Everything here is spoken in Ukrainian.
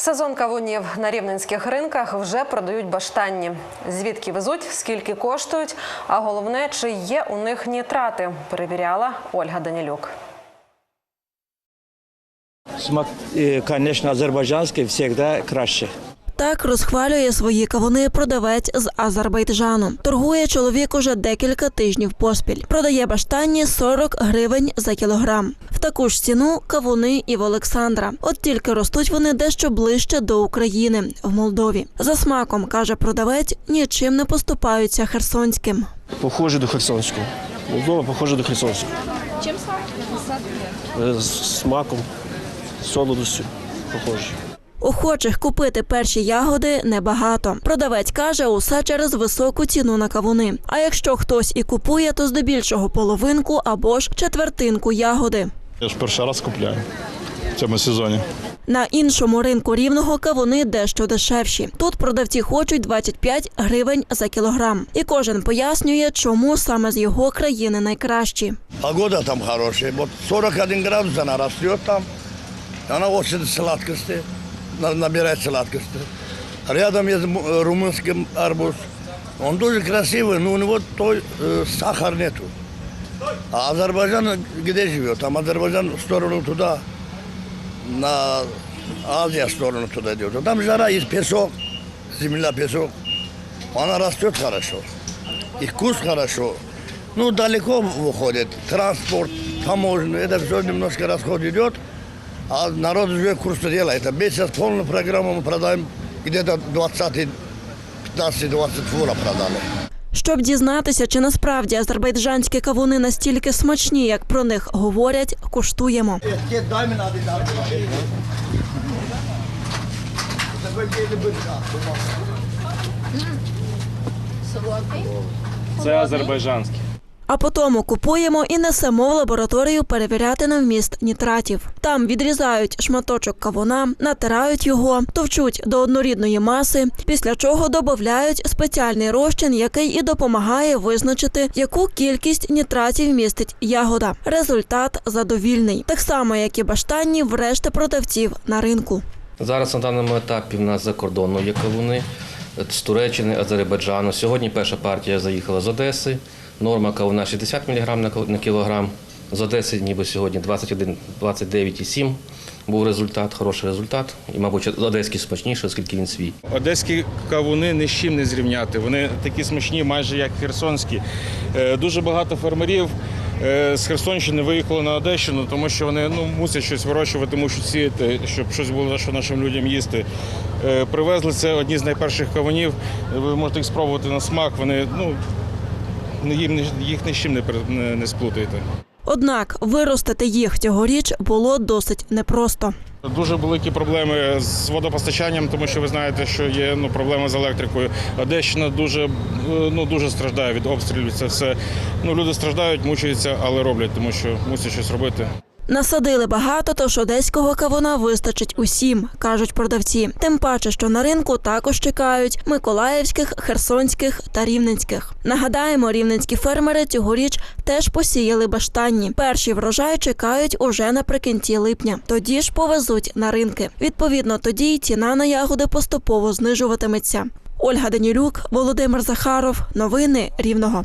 Сезон кавунів на рівненських ринках вже продають баштанні. Звідки везуть, скільки коштують, а головне, чи є у них нітрати, перевіряла Ольга Данілюк. Смак, звісно, азербайджанський завжди краще. Так розхвалює свої кавуни продавець з Азербайджану. Торгує чоловік уже декілька тижнів поспіль. Продає баштанні 40 гривень за кілограм. В таку ж ціну кавуни і в Олександра. От тільки ростуть вони дещо ближче до України в Молдові. За смаком каже продавець, нічим не поступаються херсонським. Похоже до Херсонського. Молдова похоже до Херсонського. Чим смак? Смаком, солодостю похоже. Охочих купити перші ягоди небагато. Продавець каже, усе через високу ціну на кавуни. А якщо хтось і купує, то здебільшого половинку або ж четвертинку ягоди. Я ж перший раз купляю в цьому сезоні. На іншому ринку рівного кавуни дещо дешевші. Тут продавці хочуть 25 гривень за кілограм. І кожен пояснює, чому саме з його країни найкращі. Погода там хорошая. Вот 41 градус она растет там. Она очень сладкости, на- набирает сладкости. Рядом есть м- э, румынский арбуз. Он тоже красивый, но у него той э, сахар нету. А Азербайджан где живет? Там Азербайджан в сторону туда, на Азия в сторону туда идет. А Там жара, есть песок, земля, песок. Она растет хорошо. И вкус хорошо. Ну, далеко выходит. Транспорт, таможня, это все немножко расход идет. А народ уже курс делает. А месяц полную программу мы продаем где-то 20 15-20 фура продали. Щоб дізнатися, чи насправді азербайджанські кавуни настільки смачні, як про них говорять, куштуємо. Це азербайджанський. А потому купуємо і несемо в лабораторію перевіряти на вміст нітратів. Там відрізають шматочок кавуна, натирають його, товчуть до однорідної маси, після чого додають спеціальний розчин, який і допомагає визначити, яку кількість нітратів містить ягода. Результат задовільний, так само як і баштанні в решти продавців на ринку. Зараз на даному етапі в нас за кордоном є кавуни з Туреччини, Азербайджану. Сьогодні перша партія заїхала з Одеси. Норма кавуна 60 мг на кілограм. З Одеси ніби сьогодні 21, 29,7 був результат, хороший результат. І, мабуть, одеський смачніший, оскільки він свій. Одеські кавуни ні з чим не зрівняти. Вони такі смачні, майже як херсонські. Е, Дуже багато фермерів з Херсонщини виїхали на Одещину, тому що вони ну, мусять щось вирощувати, мусять сіяти, щоб щось було що нашим людям їсти. Е, Привезли це одні з найперших кавунів. Ви можете їх спробувати на смак. Вони ну їм їх ні з чим не, не сплутаєте. Однак виростити їх цьогоріч було досить непросто. Дуже великі проблеми з водопостачанням, тому що ви знаєте, що є ну, проблеми з електрикою. Одещина дуже, е, ну, дуже страждає від обстрілів. Це все. Ну, люди страждають, мучаються, але роблять, тому що мусять щось робити. Насадили багато, тож одеського кавуна вистачить усім, кажуть продавці. Тим паче, що на ринку також чекають миколаївських, херсонських та рівненських. Нагадаємо, рівненські фермери цьогоріч теж посіяли баштанні. Перші врожай чекають уже наприкінці липня. Тоді ж повезуть на ринки. Відповідно, тоді й ціна на ягоди поступово знижуватиметься. Ольга Данілюк, Володимир Захаров. Новини Рівного.